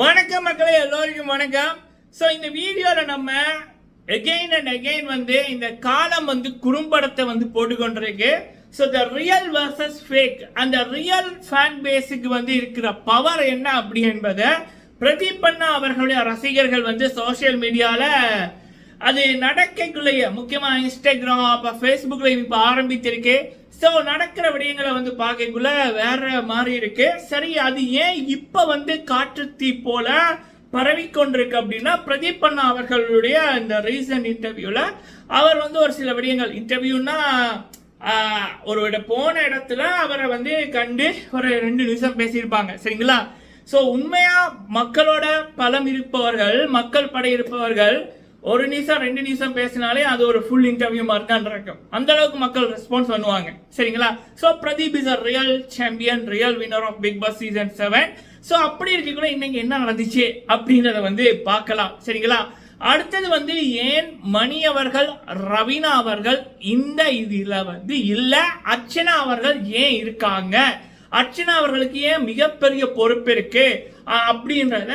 வணக்கம் மக்களே எல்லோருக்கும் வணக்கம். ஸோ இந்த வீடியோவில் நம்ம எகெயின் அண்ட் அகெயின் வந்து இந்த காலம் வந்து குறும்படத்தை வந்து போட்டுக்கொண்டிருக்கு. So the real versus fake அந்த ரியல் ஃபேன் பேஸுக்கு வந்து இருக்கிற பவர் என்ன அப்படி என்பதை பிரதீப் பண்ணா அவர்களுடைய ரசிகர்கள் வந்து சோஷியல் மீடியாவில் அது நடக்கக்குள்ளேயே முக்கியமாக இன்ஸ்டாகிராம் அப்போ ஃபேஸ்புக்கில் இப்போ ஆரம்பித்திருக்கு. ஸோ நடக்கிற விடயங்களை வந்து பார்க்கக்குள்ள வேற மாதிரி இருக்கு. சரி அது ஏன் இப்போ வந்து காற்றுத்தீ போல பரவிக்கொண்டிருக்கு அப்படின்னா பிரதீப் அண்ணா அவர்களுடைய இந்த ரீசன்ட் இன்டர்வியூவில் அவர் வந்து ஒரு சில விடயங்கள். இன்டர்வியூனா ஒரு இட போன இடத்துல அவரை வந்து கண்டு ஒரு ரெண்டு நிமிஷம் பேசியிருப்பாங்க. சரிங்களா? ஸோ உண்மையாக மக்களோட பலம் இருப்பவர்கள் மக்கள் படை இருப்பவர்கள் ஒரு நிமிஷம் ரெண்டு நிமிஷம் பேசினாலே அது ஒரு ஃபுல் இன்டர்வியூ மாதிரி தான் இருக்கும் அந்த அளவுக்கு மக்கள் ரெஸ்பான்ஸ் பண்ணுவாங்க. சரிங்களா? So Pradeep is a real champion real winner of Bigg Boss season seven so அப்படி இருக்கக்குள்ள இன்னைக்கு என்ன நடந்துச்சு அப்படின்றத வந்து பார்க்கலாம். சரிங்களா? அடுத்தது வந்து ஏன் மணி அவர்கள் ரவீனா அவர்கள் இந்த இதில் வந்து இல்லை அர்ச்சனா அவர்கள் ஏன் இருக்காங்க? அர்ச்சனா அவர்களுக்கு ஏன் மிகப்பெரிய பொறுப்பு இருக்கு? அப்படின்றத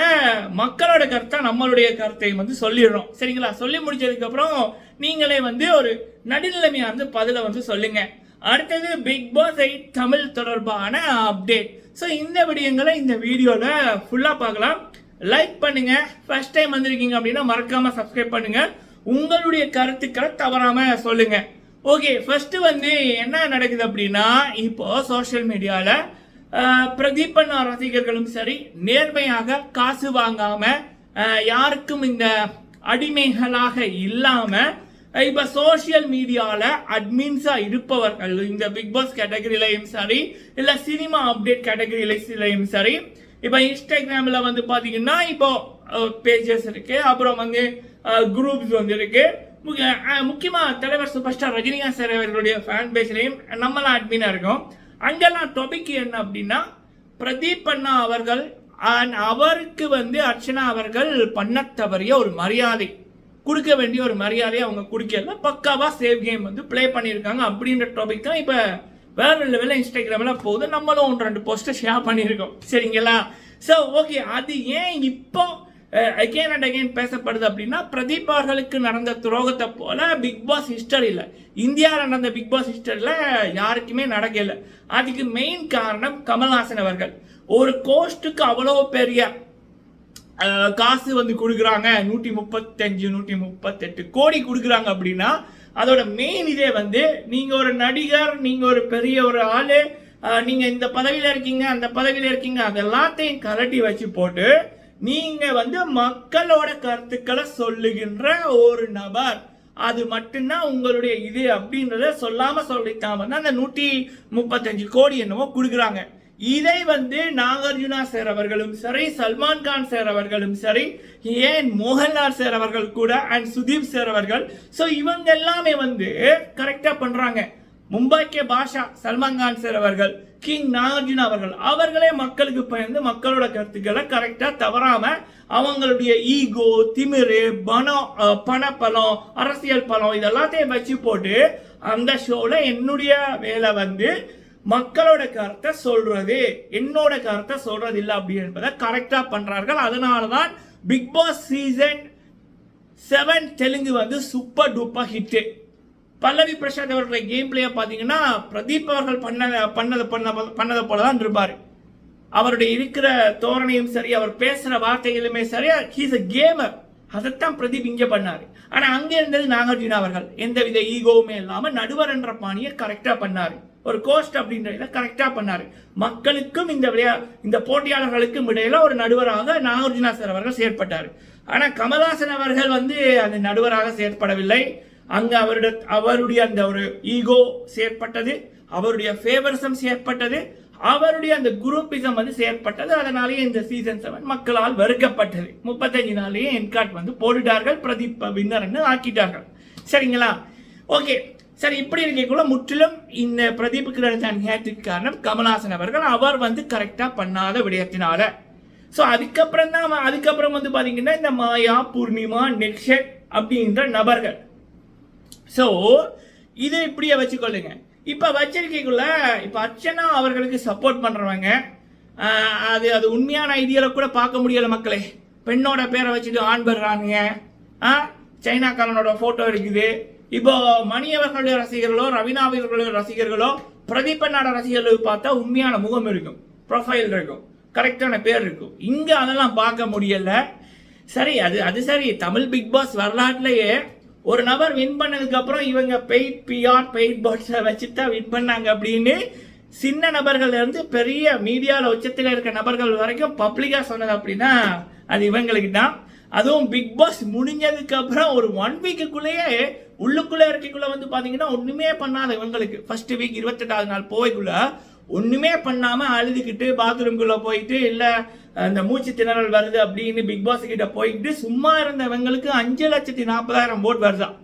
மக்களோட கருத்தை நம்மளுடைய கருத்தையும் வந்து சொல்லிடுறோம். சரிங்களா? சொல்லி முடிச்சதுக்கு அப்புறம் நீங்களே வந்து ஒரு நடுநிலைமையை வந்து பதில வந்து சொல்லுங்க. அடுத்தது பிக் பாஸ் எயிட் தமிழ் தொடர்பான அப்டேட் ஸோ இந்த விடயங்களை இந்த வீடியோவில் ஃபுல்லாக பார்க்கலாம். லைக் பண்ணுங்க. ஃபர்ஸ்ட் டைம் வந்திருக்கீங்க அப்படின்னா மறக்காம சப்ஸ்கிரைப் பண்ணுங்க. உங்களுடைய கருத்துக்களை தவறாம சொல்லுங்க. ஓகே ஃபர்ஸ்ட் வந்து என்ன நடக்குது அப்படின்னா இப்போ சோஷியல் மீடியாவில் பிரதீபன் ரசிகர்களும் சரி நேர்மையாக காசு வாங்காம யாருக்கும் இந்த அடிமைகளாக இல்லாம இப்போ சோஷியல் மீடியாவில் அட்மின்ஸா இருப்பவர்கள் இந்த பிக் பாஸ் கேட்டகரியிலையும் சரி இல்ல சினிமா அப்டேட் கேட்டகரியிலையும் சரி இப்போ இன்ஸ்டாகிராமில் வந்து பார்த்தீங்கன்னா இப்போ பேஜஸ் இருக்கு அப்புறம் வந்து குரூப்ஸ் வந்து இருக்கு. முக்கியமாக தலைவர் சூப்பர் ஸ்டார் ரஜினிகாந்த் சார் அவர்களுடைய ஃபேன் பேஸ்லையும் நம்மளாம் அட்மினாக இருக்கோம். அங்கெல்லாம் டாபிக் என்ன அப்படின்னா பிரதீப் அண்ணா அவர்கள் அண்ட் அவருக்கு வந்து அர்ச்சனா அவர்கள் பண்ண தவறிய ஒரு மரியாதை கொடுக்க வேண்டிய ஒரு மரியாதையை அவங்க கொடுக்கல. பக்காவாக சேவ் கேம் வந்து ப்ளே பண்ணியிருக்காங்க அப்படின்ற டாபிக் தான் இப்போ வேற லெவலில் இன்ஸ்டாகிராமில் போகுது. நம்மளும் ஒன்று ரெண்டு போஸ்ட்டை ஷேர் பண்ணியிருக்கோம். சரிங்களா? ஸோ ஓகே அது ஏன் இப்போ அகெயின் அண்ட் அகெயின் பேசப்படுது அப்படின்னா பிரதீப் அவர்களுக்கு நடந்த துரோகத்தை போல பிக் பாஸ் ஹிஸ்டரியில் இந்தியாவில் நடந்த பிக் பாஸ் ஹிஸ்டரியில் யாருக்குமே நடக்கலை. அதுக்கு மெயின் காரணம் கமல்ஹாசன் அவர்கள். ஒரு கோஸ்ட்டுக்கு அவ்வளோ பெரிய காசு வந்து கொடுக்குறாங்க. நூற்றி முப்பத்தஞ்சு நூற்றி முப்பத்தெட்டு கோடி கொடுக்குறாங்க அப்படின்னா அதோட மெயின் இதே வந்து நீங்கள் ஒரு நடிகர் நீங்கள் ஒரு பெரிய ஒரு ஆள் நீங்கள் இந்த பதவியில் இருக்கீங்க அந்த பதவியில் இருக்கீங்க அதெல்லாத்தையும் கலட்டி வச்சு போட்டு நீங்கள் வந்து மக்களோட கருத்துக்களை சொல்லுகின்ற ஒரு நபர் அது மட்டும்தான் உங்களுடைய இது அப்படின்றத சொல்லாம சொல்லித்தான் வந்து அந்த நூற்றி முப்பத்தஞ்சு கோடி என்னவோ கொடுக்குறாங்க. இதை வந்து நாகார்ஜுனா சார் அவர்களும் சரி சல்மான் கான் சார் அவர்களும் சரி ஏன் மோகன்லால் சார் அவர்கள் கூட அண்ட் சுதீப் சார் அவர்கள். ஸோ இவங்க எல்லாமே வந்து கரெக்டாக பண்ணுறாங்க மும்பைக்கே பாஷா சல்மான் கான் சார் அவர்கள் கிங் நாகார்ஜுனா அவர்கள் அவர்களே மக்களுக்கு பயந்து மக்களோட கருத்துக்களை கரெக்டாக தவறாம அவங்களுடைய ஈகோ திமிரு பணம் பணப்பலம் அரசியல் பலம் இதெல்லாத்தையும் வச்சு போட்டு அந்த ஷோவில் என்னுடைய வேலை வந்து மக்களோட கருத்தை சொல்றது என்னோட கருத்தை சொல்றது இல்லை அப்படி என்பதை கரெக்டாக பண்ணுறார்கள் அதனால தான் Bigg Boss season seven Telugu வந்து super duper hit Pallavi Prasad அவர்களுடைய கேம் பிளேயை பார்த்தீங்கன்னா பிரதீப் அவர்கள் பண்ண பண்ணது பண்ண பண்ணதை போல தான் இருப்பார் அவருடைய இருக்கிற தோரணையும் சரி அவர் பேசுகிற வார்த்தைகளுமே சரி ஹீஸ் அ கேமர் அதைத்தான் பிரதீப் இங்கே பண்ணார். ஆனால் அங்கே இருந்தது நாகார்ஜுனா அவர்கள். எந்தவித ஈகோவுமே இல்லாமல் நடுவர் என்ற பாணியை கரெக்டாக பண்ணார். ஒரு கோஸ்ட் அப்படின்றத கரெக்டாக பண்ணார். மக்களுக்கும் இந்த விளையா இந்த போட்டியாளர்களுக்கும் இடையில ஒரு நடுவராக நாகார்ஜுனா சார் அவர்கள் செயற்பட்டார். ஆனால் கமல்ஹாசன் அவர்கள் வந்து அந்த நடுவராக செயற்படவில்லை. அங்கே அவருடைய அவருடைய அந்த ஒரு ஈகோ செயற்பட்டது அவருடைய ஃபேவரிசம் செயற்பட்டது அவருடைய அந்த குரூப்பிசம் வந்து செயற்பட்டது. அதனாலேயே இந்த சீசன் செவன் மக்களால் வெறுக்கப்பட்டது. முப்பத்தஞ்சு நாளையே என்கார்ட் வந்து போட்டுட்டார்கள். பிரதீப் வின்னர்னு ஆக்கிட்டார்கள். சரிங்களா? ஓகே சரி இப்படி இருக்கக்குள்ள முற்றிலும் இந்த பிரதீப்புக்கு நடந்த அநியாயத்துக்கு காரணம் கமல்ஹாசன் அவர்கள். அவர் வந்து கரெக்டாக பண்ணாத விடயத்தினால. ஸோ அதுக்கப்புறம் தான் அதுக்கப்புறம் வந்து பார்த்தீங்கன்னா இந்த மாயா பூர்ணிமா நெக்ஷட் அப்படின்ற நபர்கள். ஸோ இதை இப்படியே வச்சுக்கொள்ளுங்க. இப்போ வச்சிருக்கைக்குள்ள இப்போ அர்ச்சனா அவர்களுக்கு சப்போர்ட் பண்ணுறவங்க அது அது உண்மையான ஐடியால கூட பார்க்க முடியலை மக்களே. பெண்ணோட பேரை வச்சுட்டு ஆண் பெறானுங்க ஆ சைனாக்காரனோட ஃபோட்டோ இருக்குது. இப்போ மணி அவர்களுடைய ரசிகர்களோ ரவீனா அவர்களுடைய ரசிகர்களோ பிரதீபனோட ரசிகர்கள் பார்த்தா உண்மையான முகம் இருக்கும். ப்ரொஃபைல் இருக்கும். கரெக்டான பேர் இருக்கும். இங்கே அதெல்லாம் பார்க்க முடியல. சரி அது அது சரி. தமிழ் பிக் பாஸ் வரலாற்றுலேயே ஒரு நபர் வின் பண்ணதுக்கு அப்புறம் இவங்க பெயிட் பிஆர் பெயிட் பாட்ஸை வச்சு தான் வின் பண்ணாங்க அப்படின்னு சின்ன நபர்கள்ல இருந்து பெரிய மீடியாவில் உச்சத்தில் இருக்க நபர்கள் வரைக்கும் பப்ளிக்காக சொன்னது அப்படின்னா அது இவங்களுக்கு தான். அதுவும் பிக் பாஸ் முடிஞ்சதுக்கு அப்புறம் ஒரு ஒன் வீக்குக்குள்ளேயே உள்ளுக்குள்ளே இருக்கைக்குள்ளே வந்து பார்த்தீங்கன்னா ஒன்றுமே பண்ணாத இவங்களுக்கு. ஃபர்ஸ்ட் வீக் இருபத்தெட்டாவது நாள் போவைக்குள்ளே ஒன்றுமே பண்ணாமல் அழுதுகிட்டு பாத்ரூம்குள்ளே போயிட்டு இல்லை அந்த மூச்சு திணறல் வருது அப்படின்னு பிக் பாஸ் கிட்ட போயிட்டு சும்மா இருந்தவங்களுக்கு அஞ்சு லட்சத்தி நாற்பதாயிரம் ஓட் வருதான்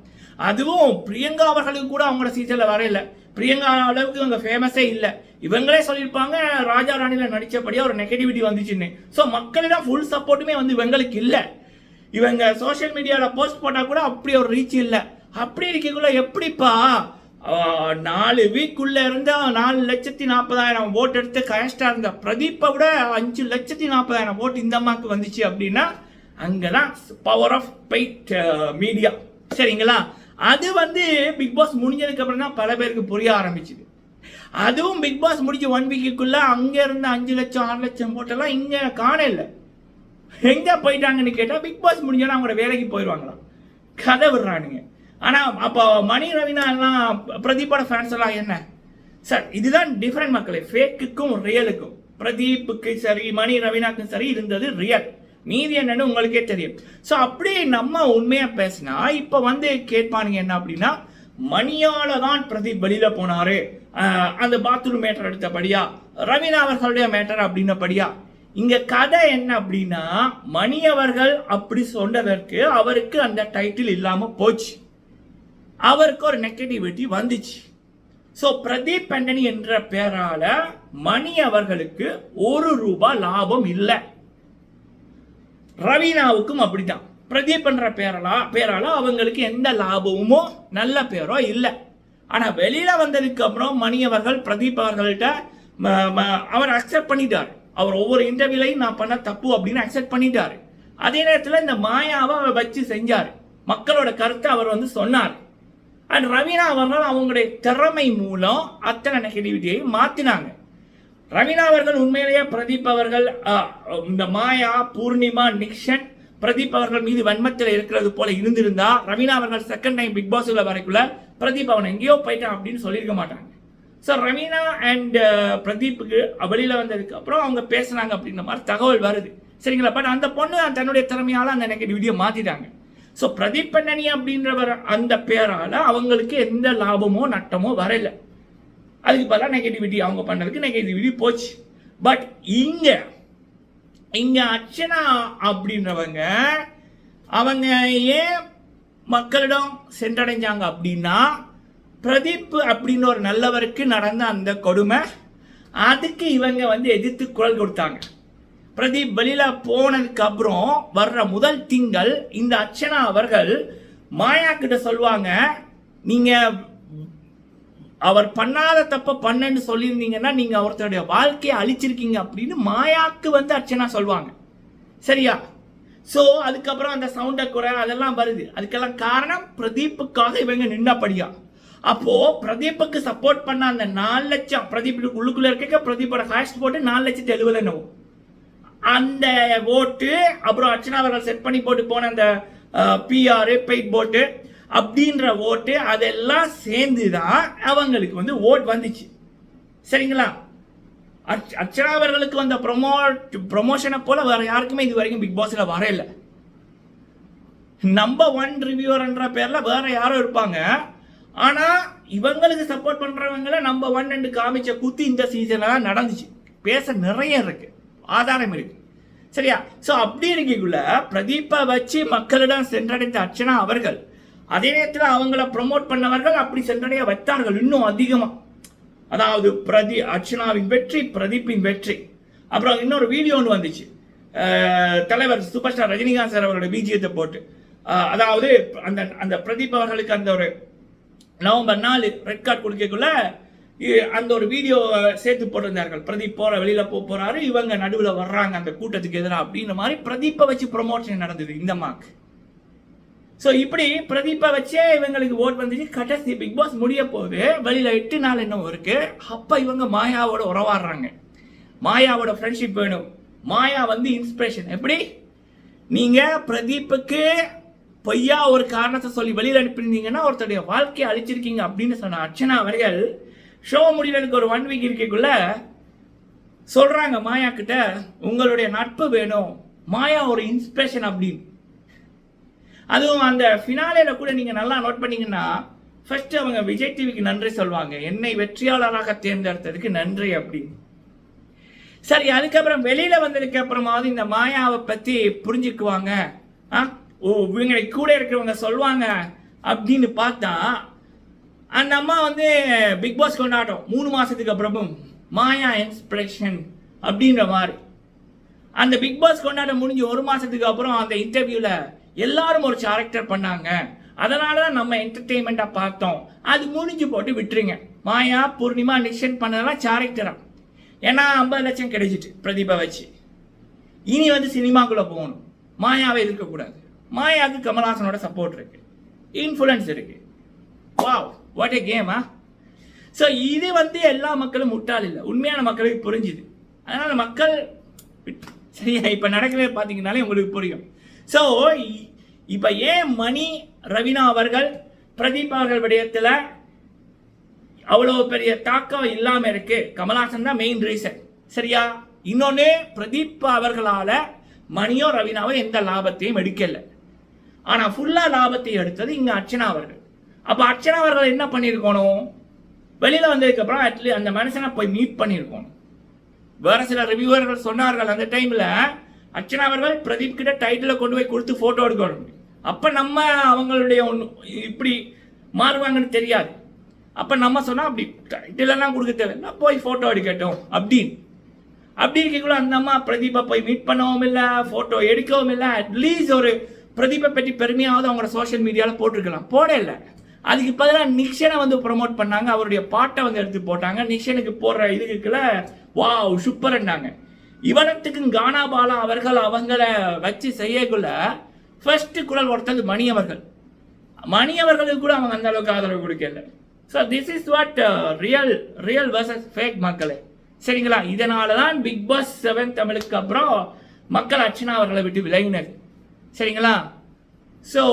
அதுவும் பிரியங்கா அவர்களுக்கு கூட அவங்களோட சீசனில் வரையில. பிரியங்கா அளவுக்கு இவங்க ஃபேமஸே இல்லை. இவங்களே சொல்லியிருப்பாங்க ராஜா ராணியில் நடித்தபடியாக ஒரு நெகட்டிவிட்டி வந்துச்சுன்னு. ஸோ மக்களிடம் ஃபுல் சப்போர்ட்டுமே வந்து இவங்களுக்கு இல்லை. இவங்க சோஷியல் மீடியாவில் போஸ்ட் போட்டால் கூட அப்படி ஒரு ரீச் இல்லை. அப்படி இருக்கக்குள்ள எப்படிப்பா? நாலு வீக்குள்ள இருந்து நாலு லட்சத்தி நாற்பதாயிரம் ஓட்டு எடுத்து கயஸ்டா இருந்த பிரதீப்பை விட அஞ்சு லட்சத்தி நாற்பதாயிரம் ஓட் இந்த அம்மாவுக்கு வந்துச்சு அப்படின்னா அங்கதான் பவர் ஆஃப் பெயிட் மீடியா சரிங்களா? அது வந்து பிக் பாஸ் முடிஞ்சதுக்கு அப்புறம் தான் பல பேருக்கு புரிய ஆரம்பிச்சுது. அதுவும் பிக் பாஸ் முடிஞ்ச ஒன் வீக்குக்குள்ளே அங்க இருந்த அஞ்சு லட்சம் ஆறு லட்சம் போட்டெல்லாம் இங்க காண இல்லை. எங்க போயிட்டாங்கன்னு கேட்டா பிக் பாஸ் முடிஞ்சோன்னா அவங்களோட வேலைக்கு போயிடுவாங்களாம் கதை விடுறானுங்க. ஆனால் அப்போ மணி ரவினா எல்லாம் பிரதீப்போட ஃபேன்ஸ் எல்லாம் என்ன? சார் இதுதான் டிஃப்ரெண்ட் மக்களே. ஃபேக்குக்கும் ரியலுக்கும் பிரதீப்புக்கு சரி மணி ரவினாக்கும் சரி இருந்தது ரியல் மீதி என்னன்னு உங்களுக்கே தெரியும். ஸோ அப்படியே நம்ம உண்மையாக பேசினா இப்போ வந்து கேட்பானுங்க என்ன அப்படின்னா மணியால தான் பிரதீப் வெளியில போனாரு. அந்த பாத்ரூம் மேட்டர் எடுத்தபடியா ரவீனா அவர்களுடைய மேட்டர் அப்படின்னபடியா. இங்க கதை என்ன அப்படின்னா மணி அவர்கள் அப்படி சொன்னதற்கு அவருக்கு அந்த டைட்டில் இல்லாம போச்சு. அவருக்கு ஒரு நெகட்டிவிட்டி வந்துச்சு. ஸோ பிரதீப் பண்டனி என்ற பெயரால் மணி அவர்களுக்கு ஒரு ரூபாய் லாபம் இல்லை. ரவீனாவுக்கும் அப்படிதான் பிரதீப் என்ற பேரலா பேரால அவங்களுக்கு எந்த லாபமுமோ நல்ல பேரோ இல்லை. ஆனால் வெளியில் வந்ததுக்கு அப்புறம் மணி அவர்கள் பிரதீப் அவர்கள்ட்ட ம- ம- அவர் அக்செப்ட் பண்ணிட்டார். அவர் ஒவ்வொரு இன்டர்வியூலையும் நான் பண்ண தப்பு அப்படின்னு அக்செப்ட் பண்ணிட்டார். அதே நேரத்தில் இந்த மாயாவை அவர் வச்சு செஞ்சார். மக்களோட கருத்தை அவர் வந்து சொன்னார். அண்ட் ரவீனா அவர்கள் அவங்களுடைய திறமை மூலம் அத்தனை நெகட்டிவிட்டியை மாற்றினாங்க ரவீனா அவர்கள் உண்மையிலேயே பிரதீப் அவர்கள் இந்த மாயா பூர்ணிமா நிக்ஷன் பிரதீப் அவர்கள் மீது வன்மத்தில் இருக்கிறது போல இருந்திருந்தா ரவீனா அவர்கள் செகண்ட் டைம் பிக் பாஸ்ல வரைக்குள்ள பிரதீப் அவன் எங்கேயோ போயிட்டான் அப்படின்னு சொல்லியிருக்க மாட்டாங்க. ஸோ ரவீனா அண்ட் பிரதீப்புக்கு வெளியில் வந்ததுக்கு அப்புறம் அவங்க பேசுனாங்க அப்படின்ற மாதிரி தகவல் வருது. சரிங்களா? பட் அந்த பொண்ணு தன்னுடைய திறமையால் அந்த நெகட்டிவிட்டியை மாற்றிட்டாங்க ஸோ பிரதீப் பண்ணனி அப்படின்றவர் அந்த பேரால் அவங்களுக்கு எந்த லாபமோ நட்டமோ வரல. அதுக்கு பதிலாக நெகட்டிவிட்டி அவங்க பண்ணதுக்கு நெகட்டிவிட்டி போச்சு. பட் இங்கே இங்கே அர்ச்சனா அப்படின்றவங்க அவங்க ஏன் மக்களிடம் சென்றடைஞ்சாங்க அப்படின்னா பிரதீப் அப்படின்னு ஒரு நல்லவருக்கு நடந்த அந்த கொடுமை அதுக்கு இவங்க வந்து எதிர்த்து குரல் கொடுத்தாங்க. பிரதீப் வெளியில போனதுக்கு அப்புறம் வர்ற முதல் திங்கள் இந்த அர்ச்சனா அவர்கள் மாயா கிட்ட சொல்லுவாங்க நீங்க அவர் பண்ணாத தப்ப பண்ணேன்னு சொல்லியிருந்தீங்கன்னா நீங்க ஒருத்தருடைய வாழ்க்கையை அழிச்சிருக்கீங்க அப்படின்னு மாயாக்கு வந்து அர்ச்சனா சொல்லுவாங்க. சரியா? ஸோ அதுக்கப்புறம் அந்த சவுண்டை குறை அதெல்லாம் வருது. அதுக்கெல்லாம் காரணம் பிரதீப்புக்காக இவங்க நின்னபடியா. அப்போ பிரதீப்புக்கு சப்போர்ட் பண்ண அந்த நாலு லட்சம் பிரதீப் உள்ளுக்குள்ள இருக்க பிரதீப்போட ஹாஸ்ட் போட்டு நாலு லட்சத்தி எழுபது என்னவோ அந்த ஓட்டு அப்புறம் அர்ச்சனா அவர்கள் செட் பண்ணி போட்டு போன அந்த பிஆர் பெயிட் போட்டு அப்படின்ற ஓட்டு அதெல்லாம் சேர்ந்து தான் அவங்களுக்கு வந்து ஓட் வந்துச்சு. சரிங்களா? அர்ச்- அர்ச்சனா அவர்களுக்கு வந்த ப்ரொமோட் ப்ரொமோஷனை போல வேற யாருக்குமே இது வரைக்கும் பிக் பாஸில் வரையில. நம்பர் ஒன் ரிவ்யூவர்ன்ற பேரில் வேற யாரும் இருப்பாங்க. ஆனால் இவங்களுக்கு சப்போர்ட் பண்ணுறவங்கள நம்பர் ஒன் ரெண்டு காமிச்ச குத்து இந்த சீசனாக நடந்துச்சு. பேச நிறைய இருக்குது ஆதாரம் இருக்குது சரியா? ஸோ அப்படி இருக்கக்குள்ள பிரதீப்பை வச்சு மக்களிடம் சென்றடைந்த அர்ச்சனா அவர்கள் அதே நேரத்தில் அவங்கள ப்ரொமோட் பண்ணவர்கள் அப்படி சென்றடைய வைத்தார்கள் இன்னும் அதிகமாக அதாவது பிரதி அர்ச்சனாவின் வெற்றி பிரதீப்பின் வெற்றி. அப்புறம் இன்னொரு வீடியோ ஒன்று வந்துச்சு. தலைவர் சூப்பர் ஸ்டார் ரஜினிகாந்த் சார் அவரோட பிஜிஎத்தை போட்டு. அதாவது அந்த அந்த பிரதீப் அவர்களுக்கு அந்த ஒரு நவம்பர் நாலு ரெட் கார்டு கொடுக்கக்குள்ள அந்த ஒரு வீடியோ சேர்த்து போட்டிருந்தார்கள். பிரதீப் போற வெளியில போக போறாரு. இவங்க நடுவில் வர்றாங்க அந்த கூட்டத்துக்கு எதிராக அப்படின்ற மாதிரி பிரதீப்பை வச்சு ப்ரொமோஷன் நடந்தது இந்த மார்க் ஸோ இப்படி பிரதீப்பை வச்சே இவங்களுக்கு ஓட் வந்துச்சு. கடைசி பிக் பாஸ் முடிய போகுது. வெளியில் எட்டு நாள் இன்னும் இருக்கு. அப்போ இவங்க மாயாவோட உறவாடுறாங்க. மாயாவோட ஃப்ரெண்ட்ஷிப் வேணும். மாயா வந்து இன்ஸ்பிரேஷன் எப்படி? நீங்க பிரதீப்புக்கு பொய்யா ஒரு காரணத்தை சொல்லி வெளியில் அனுப்பியிருந்தீங்கன்னா ஒருத்தருடைய வாழ்க்கையை அழிச்சிருக்கீங்க அப்படின்னு சொன்ன அர்ச்சனா அவர்கள் ஷோ முடியறதுக்கு ஒரு ஒன் வீக் இருக்கக்குள்ள சொல்கிறாங்க மாயா கிட்ட உங்களுடைய நட்பு வேணும். மாயா ஒரு இன்ஸ்பிரேஷன் அப்படின்னு. அதுவும் அந்த ஃபினாலேயில் கூட நீங்கள் நல்லா நோட் பண்ணிங்கன்னா ஃபஸ்ட்டு அவங்க விஜய் டிவிக்கு நன்றி சொல்வாங்க என்னை வெற்றியாளராக தேர்ந்தெடுத்ததுக்கு நன்றி அப்படின்னு. சரி அதுக்கப்புறம் வெளியில் வந்ததுக்கு அப்புறமாவது இந்த மாயாவை பற்றி புரிஞ்சுக்குவாங்க. ஆ? ஓ இவங்களை கூட இருக்கிறவங்க சொல்லுவாங்க அப்படின்னு பார்த்தா அந்த அம்மா வந்து பிக் பாஸ் கொண்டாட்டம். மூணு மாதத்துக்கு அப்புறமும் மாயா இன்ஸ்பிரேஷன் அப்படின்ற மாதிரி. அந்த பிக் பாஸ் கொண்டாட்டம் முடிஞ்சு ஒரு மாதத்துக்கு அப்புறம் அந்த இன்டர்வியூவில் எல்லாரும் ஒரு கேரக்டர் பண்ணாங்க. அதனால தான் நம்ம என்டர்டெயின்மெண்ட்டாக பார்த்தோம். அது முடிஞ்சு போட்டு விட்டுருங்க. மாயா பூர்ணிமா நிஷன் பண்ணதெல்லாம் கேரக்டரா ஏன்னா ஐம்பது லட்சம் கிடைச்சிட்டு பிரதீபா வச்சு. இனி வந்து சினிமாக்குள்ளே போகணும். மாயாவை இருக்கக்கூடாது. மாயாவுக்கு கமல்ஹாசனோட சப்போர்ட் இருக்கு. இன்ஃப்ளூயன்ஸ் இருக்கு. வாவ் வாட் ஏ கேமா ஸோ இது வந்து எல்லா மக்களும் முட்டாள் இல்லை. உண்மையான மக்களுக்கு புரிஞ்சுது. அதனால் மக்கள் சரியா இப்போ நடக்கிறது பார்த்தீங்கன்னாலே உங்களுக்கு புரியும். ஸோ இப்போ ஏன் மணி ரவினா அவர்கள் பிரதீப் அவர்கள் விடயத்தில் அவ்வளோ பெரிய தாக்கம் இல்லாமல் இருக்குது கமல்ஹாசன் தான் மெயின் ரீசன் சரியா? இன்னொன்று பிரதீப் அவர்களால் மணியோ ரவினாவோ எந்த லாபத்தையும் எடுக்கலை. ஆனால் ஃபுல்லாக லாபத்தை எடுத்தது இங்கே அர்ச்சனா அவர்கள். அப்போ அர்ச்சனா அவர்கள் என்ன பண்ணியிருக்கணும்? வெளியில் வந்ததுக்கப்புறம் அட்லீ அந்த மனுஷனை போய் மீட் பண்ணியிருக்கணும். வேறு சில ரிவ்யூவர்கள் சொன்னார்கள் அந்த டைமில் அர்ச்சனா அவர்கள் பிரதீப் கிட்ட டைட்டில் கொண்டு போய் கொடுத்து ஃபோட்டோ எடுக்கணும். அப்போ நம்ம அவங்களுடைய ஒன்று இப்படி மாறுவாங்கன்னு தெரியாது. அப்போ நம்ம சொன்னால் அப்படி டைட்டிலெல்லாம் கொடுக்க தேவையில்ல. போய் ஃபோட்டோ எடுக்கட்டும் அப்படின்னு. அப்படி இருக்கக்குள்ள அந்த அம்மா பிரதீபை போய் மீட் பண்ணவும் இல்லை ஃபோட்டோ எடுக்கவும் இல்லை. அட்லீஸ்ட் ஒரு பிரதீபை பற்றி பெருமையாவது அவங்களோட சோஷியல் மீடியாவில் போட்டிருக்கலாம். போட இல்லை. அதுக்கு பதிலாக நிக்ஷனை வந்து ப்ரொமோட் பண்ணாங்க. அவருடைய பாட்டை வந்து எடுத்து போட்டாங்க. நிக்ஷனுக்கு போடுற இதுக்குள்ள வாவ் சூப்பர்ன்னாங்க இவனத்துக்கும் கானா பாலா அவர்கள் அவங்கள வச்சு செய்யக்குள்ள ஃபர்ஸ்ட் குரல் ஒருத்தது மணி அவர்கள். மணி அவர்களுக்கு கூட அவங்க அந்த அளவுக்கு ஆதரவு கொடுக்கல. So this is what real real versus fake மக்களே. சரிங்களா? இதனால தான் பிக் பாஸ் செவன் தமிழுக்கு அப்புறம் மக்கள் அர்ச்சனா அவர்களை விட்டு விலகினர் சரிங்களா? ஸோ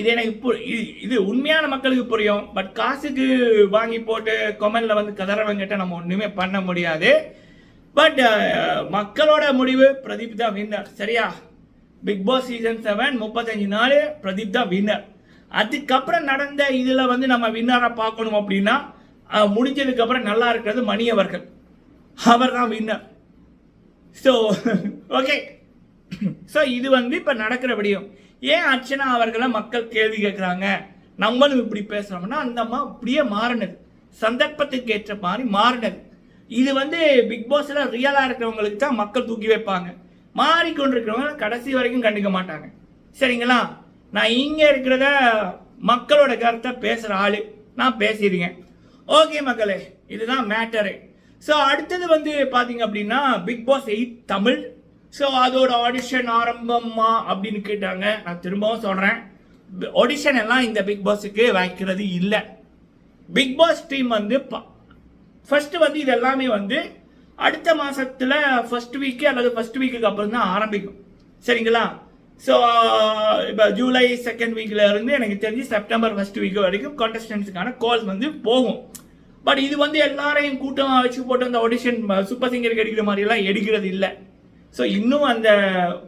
இது எனக்கு பு- இது- உண்மையான மக்களுக்கு புரியும். பட் காசுக்கு வாங்கி போட்டு கொமெண்ட்ல வந்து கதறவங்கிட்ட நம்ம ஒன்றுமே பண்ண முடியாது. பட் uh, மக்களோட முடிவு பிரதீப் தான் வின்னர் சரியா? பிக் பாஸ் சீசன் செவன் முப்பத்தஞ்சு நாள் பிரதீப் தான் வின்னர் அதுக்கப்புறம் நடந்த இதில் வந்து நம்ம வின்னராக பார்க்கணும் அப்படின்னா முடிஞ்சதுக்கப்புறம் நல்லா இருக்கிறது மணி அவர்கள். அவர் தான் வின்னர் ஸோ ஓகே ஸோ இது வந்து இப்போ நடக்கிற விடயம். ஏன் அர்ச்சனா அவர்களை மக்கள் கேள்வி கேட்குறாங்க. நம்மளும் இப்படி பேசுகிறோம்னா அந்த அம்மா அப்படியே மாறினது. சந்தர்ப்பத்துக்கு ஏற்ற மாதிரி மாறினது. இது வந்து பிக் பாஸில் ரியலாக இருக்கிறவங்களுக்கு தான் மக்கள் தூக்கி வைப்பாங்க. மாறிக்கொண்டிருக்கிறவங்க கடைசி வரைக்கும் கண்டுக்க மாட்டாங்க. சரிங்களா? நான் இங்கே இருக்கிறத மக்களோட கருத்தை பேசுகிற ஆளு. நான் பேசியிருக்கேன். ஓகே மக்களே இதுதான் மேட்டரு. ஸோ அடுத்தது வந்து பார்த்தீங்க அப்படின்னா Bigg Boss eight Tamil so அதோட ஆடிஷன் ஆரம்பமா அப்படின்னு கேட்டாங்க. நான் திரும்பவும் சொல்கிறேன் ஆடிஷன் எல்லாம் இந்த பிக் பாஸுக்கு வைக்கிறது இல்லை. பிக் பாஸ் டீம் வந்து ஃபர்ஸ்ட் வந்து இது எல்லாமே வந்து அடுத்த மாதத்தில் ஃபர்ஸ்ட் வீக்கு அல்லது ஃபர்ஸ்ட் வீக்குக்கு அப்புறம் தான் ஆரம்பிக்கும். சரிங்களா? ஸோ இப்போ ஜூலை செகண்ட் வீக்கில் இருந்து எனக்கு தெரிஞ்சு செப்டம்பர் ஃபர்ஸ்ட் வீக் வரைக்கும் கான்டெஸ்டன்ஸுக்கான கால்ஸ் வந்து போகும். பட் இது வந்து எல்லாரையும் கூட்டமாக வச்சு போட்டு அந்த ஆடிஷன் சூப்பர் சிங்கருக்கு எடுக்கிற மாதிரிலாம் எடுக்கிறது இல்லை. ஸோ இன்னும் அந்த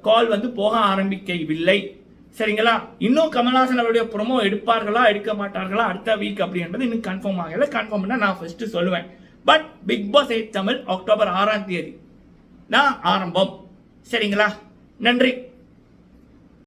கால் வந்து போக ஆரம்பிக்கவில்லை. சரிங்களா? இன்னும் கமல்ஹாசன் அவருடைய ப்ரொமோ எடுப்பார்களா எடுக்க மாட்டார்களா அடுத்த வீக் அப்படின்றது இன்னும் கன்ஃபார்ம் ஆகல. கன்ஃபார்ம் பண்ணால் நான் ஃபர்ஸ்ட் சொல்லுவேன். But Bigg Boss eight Tamil October ஆறாம் தேதி. நான் ஆரம்பம். சரிங்களா? நன்றி.